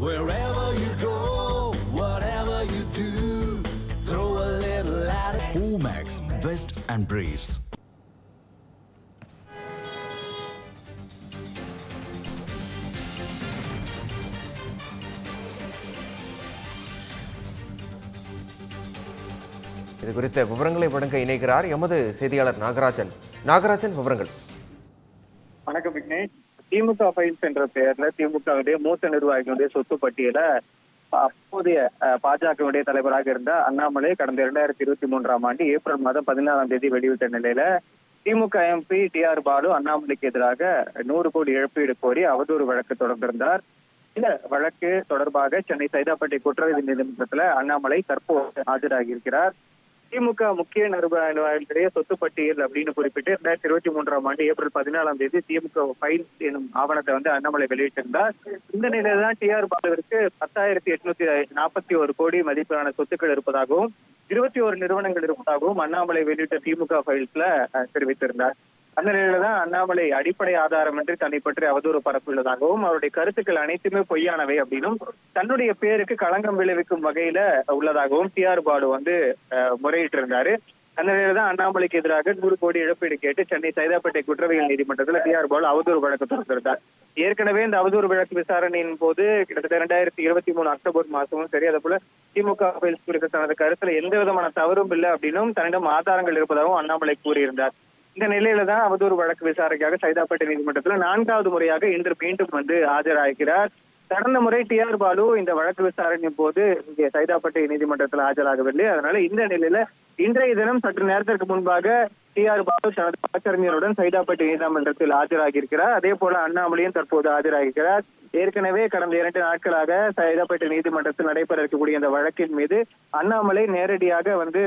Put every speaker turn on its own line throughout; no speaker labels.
Wherever you go, whatever you do, throw a little at it. Omax, Vest and Briefs.
இது குறித்த விவரங்களை வழங்க இணைகிறார் எமது செய்தியாளர் நாகராஜன் நாகராஜன் விவரங்கள்
வணக்கம் விக்னேஷ் திமுக ஃபைல்ஸ் என்ற பெயர்ல திமுகவுடைய மூத்த நிர்வாகிகளுடைய சொத்து பட்டியல அப்போதைய பாஜகவுடைய தலைவராக இருந்த அண்ணாமலை கடந்த இரண்டாயிரத்தி இருபத்தி மூன்றாம் ஆண்டு ஏப்ரல் மாதம் பதினாறாம் தேதி வெளியிட்ட நிலையில DMK MP T R Baalu அண்ணாமலைக்கு எதிராக நூறு கோடி இழப்பீடு கோரி அவதூறு வழக்கு தொடர்ந்திருந்தார். இந்த வழக்கு தொடர்பாக சென்னை சைதாப்பேட்டை குற்றவியல் நீதிமன்றத்துல அண்ணாமலை தற்போது ஆஜராகி இருக்கிறார் திமுக முக்கிய நிறுவனங்களுடைய சொத்து பட்டியல் அப்படின்னு குறிப்பிட்டு ரெண்டாயிரத்தி இருபத்தி மூன்றாம் ஆண்டு ஏப்ரல் பதினாலாம் தேதி திமுக ஃபைல் எனும் ஆவணத்தை வந்து அண்ணாமலை வெளியிட்டிருந்தார். இந்த நிலையில தான் டி ஆர் பாலுவிற்கு பத்தாயிரத்தி எட்நூத்தி நாற்பத்தி ஒரு கோடி மதிப்பிலான சொத்துக்கள் இருப்பதாகவும் இருபத்தி ஒரு நிறுவனங்கள் இருப்பதாகவும் அண்ணாமலை வெளியிட்ட திமுக ஃபைல்ஸ்ல அஹ், தெரிவித்திருந்தார். அந்த நிலையில தான் அண்ணாமலை அடிப்படை ஆதாரமின்றி தன்னை பற்றி அவதூறு பரப்பியுள்ளதாகவும் அவருடைய கருத்துக்கள் அனைத்துமே பொய்யானவை அப்படின்னும் தன்னுடைய பேருக்கு களங்கம் விளைவிக்கும் வகையில உள்ளதாகவும் டி ஆர் பாலு வந்து முறையிட்டு இருந்தாரு அந்த நிலையில தான் அண்ணாமலைக்கு எதிராக நூறு கோடி இழப்பீடு கேட்டு சென்னை சைதாப்பேட்டை குற்றவியல் நீதிமன்றத்தில் டி ஆர் பாலு அவதூறு வழக்கு தொடர்ந்திருந்தார் ஏற்கனவே இந்த அவதூறு வழக்கு விசாரணையின் போது கிட்டத்தட்ட இரண்டாயிரத்தி இருபத்தி மூணு அக்டோபர் மாசமும் சரி அதே போல திமுக குறித்த தனது கருத்துல எந்த விதமான தவறும் இல்லை அப்படின்னும் தன்னிடம் ஆதாரங்கள் இருப்பதாகவும் அண்ணாமலை கூறியிருந்தார். இந்த நிலையில தான் அவதூறு வழக்கு விசாரணைக்காக சைதாப்பேட்டை நீதிமன்றத்துல நான்காவது முறையாக இன்று மீண்டும் வந்து ஆஜராகிறார். கடந்த முறை டி ஆர் பாலு இந்த வழக்கு விசாரணையின் போது இங்கே சைதாப்பேட்டை நீதிமன்றத்தில் ஆஜராகவில்லை. அதனால இந்த நிலையில இன்றைய தினம் சற்று நேரத்திற்கு முன்பாக டி ஆர் பாலு தனது வழக்கறிஞருடன் சைதாப்பேட்டை நீதிமன்றத்தில் ஆஜராகியிருக்கிறார். அதே போல அண்ணாமலையும் தற்போது ஆஜராகிறார். ஏற்கனவே கடந்த இரண்டு நாட்களாக சைதாப்பேட்டை நீதிமன்றத்தில் நடைபெற இருக்கக்கூடிய இந்த வழக்கின் மீது அண்ணாமலை நேரடியாக வந்து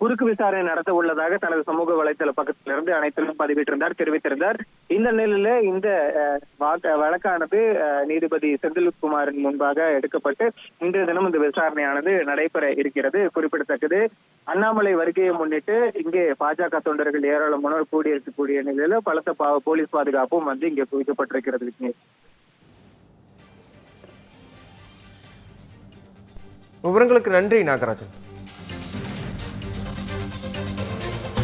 குறுக்கு விசாரணை நடத்த உள்ளதாக தனது சமூக வலைதள பக்கத்திலிருந்து அனைத்திலும் பதிவிட்டிருந்தார் தெரிவித்திருந்தார். இந்த நிலையில இந்த அஹ், வழக்கானது நீதிபதி செந்தில்குமாரின் முன்பாக எடுக்கப்பட்டு இன்றைய தினம் இந்த விசாரணையானது நடைபெற இருக்கிறது குறிப்பிடத்தக்கது. அண்ணாமலை வருகையை முன்னிட்டு இங்கே பாஜக தொண்டர்கள் ஏராளமானோர் கூடியிருக்கக்கூடிய நிலையில பலத்த பா- போலீஸ் பாதுகாப்பும் வந்து இங்கே குவிக்கப்பட்டிருக்கிறது விக்னேஷ்
விவரங்களுக்கு நன்றி நாகராஜன்.